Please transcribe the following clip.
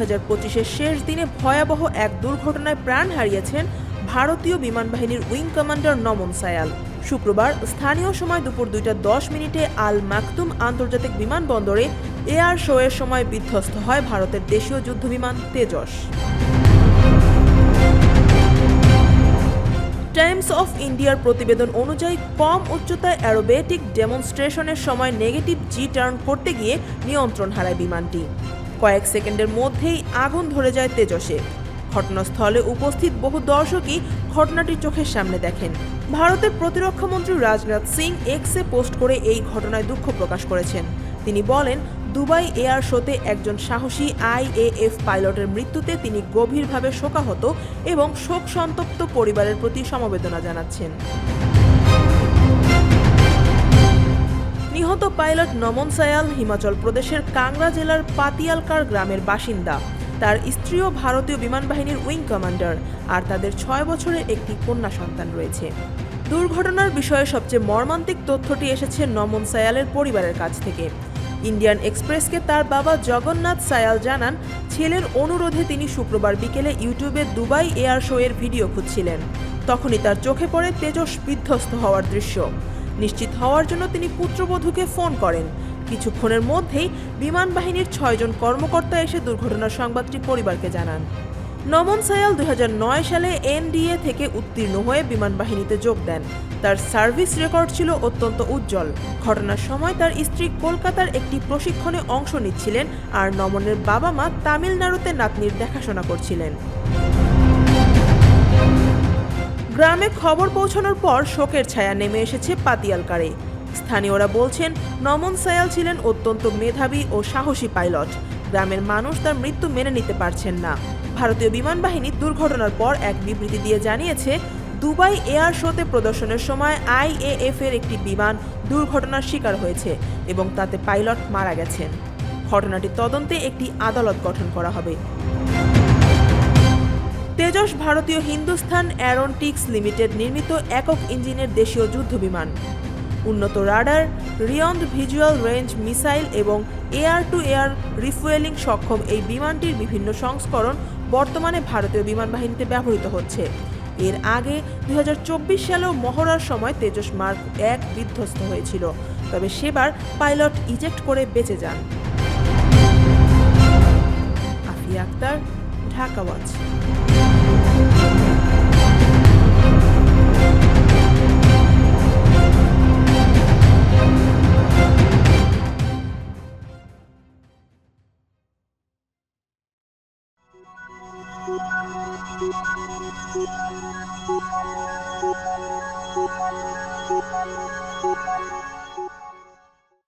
হাজার পঁচিশের শেষ দিনে ভয়াবহ এক দুর্ঘটনায় প্রাণ হারিয়েছেন ভারতীয় বিমান বাহিনীর উইং কমান্ডার নমন সায়াল। শুক্রবার স্থানীয় সময় দুপুর দুইটা দশ মিনিটে আল মাকতুম আন্তর্জাতিক বিমানবন্দরে এয়ার শো এর সময় বিধ্বস্ত হয় ভারতের দেশীয় যুদ্ধবিমান তেজস। টাইমস অফ ইন্ডিয়ার প্রতিবেদন অনুযায়ী কম উচ্চতায় অ্যারোবেটিক ডেমনস্ট্রেশনের সময় নেগেটিভ জি টার্ন করতে গিয়ে নিয়ন্ত্রণ হারায় বিমানটি। কয়েক সেকেন্ডের মধ্যেই আগুন ধরে যায় তেজসে ঘটনাস্থলে উপস্থিত বহু দর্শকই ঘটনাটি চোখের সামনে দেখেন। ভারতের প্রতিরক্ষামন্ত্রী রাজনাথ সিং এক্সে পোস্ট করে এই ঘটনায় দুঃখ প্রকাশ করেছেন। তিনি বলেন, দুবাই এয়ার শোতে একজন সাহসী আইএএফ পাইলটের মৃত্যুতে তিনি গভীরভাবে শোকাহত এবং শোক সন্তপ্ত পরিবারের প্রতি সমবেদনা জানাচ্ছেন। পাইলট নমন সায়াল হিমাচল প্রদেশের কাংড়া জেলার পাতিয়ালকার গ্রামের বাসিন্দা। তার স্ত্রীও ভারতীয় বিমান বাহিনীর উইং কমান্ডার আর তাদের ছয় বছরের একটি কন্যা সন্তান রয়েছে। দুর্ঘটনার বিষয়ে সবচেয়ে মর্মান্তিক তথ্যটি এসেছে নমন সায়ালের পরিবারের কাছ থেকে। ইন্ডিয়ান এক্সপ্রেসকে তার বাবা জগন্নাথ সায়াল জানান, ছেলের অনুরোধে তিনি শুক্রবার বিকেলে ইউটিউবে দুবাই এয়ার শো এর ভিডিও খুঁজছিলেন। তখনই তার চোখে পড়ে তেজস বিধ্বস্ত হওয়ার দৃশ্য। নিশ্চিত হওয়ার জন্য তিনি পুত্রবধূকে ফোন করেন। কিছুক্ষণের মধ্যেই বিমান বাহিনীর ছয়জন কর্মকর্তা এসে দুর্ঘটনার সংবাদটি পরিবারকে জানান। নমন সায়াল দু হাজার নয় সালে এনডিএ থেকে উত্তীর্ণ হয়ে বিমান বাহিনীতে যোগ দেন। তার সার্ভিস রেকর্ড ছিল অত্যন্ত উজ্জ্বল। ঘটনার সময় তার স্ত্রী কলকাতার একটি প্রশিক্ষণে অংশ নিচ্ছিলেন আর নমনের বাবা মা তামিলনাড়ুতে নাতনির দেখাশোনা করছিলেন। গ্রামে খবর পৌঁছানোর পর শোকের ছায়া নেমে এসেছে পাতিয়ালকারে। স্থানীয়রা বলছেন, নমন সায়াল ছিলেন অত্যন্ত মেধাবী ও সাহসী পাইলট। গ্রামের মানুষ তার মৃত্যু মেনে নিতে পারছেন না। ভারতীয় বিমান বাহিনী দুর্ঘটনার পর এক বিবৃতি দিয়ে জানিয়েছে, দুবাই এয়ার শোতে প্রদর্শনের সময় আইএএফ এর একটি বিমান দুর্ঘটনার শিকার হয়েছে এবং তাতে পাইলট মারা গেছেন। ঘটনাটি তদন্তে একটি আদালত গঠন করা হবে। তেজস ভারতীয় হিন্দুস্থান অ্যারোনটিক্স লিমিটেড নির্মিত একক ইঞ্জিনের দেশীয় যুদ্ধবিমান। উন্নত radar, beyond visual range missile এবং এয়ার টু এয়ার রিফুয়েলিং সক্ষম এই বিমানটির বিভিন্ন সংস্করণ বর্তমানে ভারতীয় বিমান বাহিনীতে ব্যবহৃত হচ্ছে। এর আগে দুই সালেও মহড়ার সময় তেজস মার্ক এক বিধ্বস্ত হয়েছিল। তবে সেবার পাইলট ইজেক্ট করে বেঁচে যান। আফিয়া আক্তার ঢাকা ওয়াচ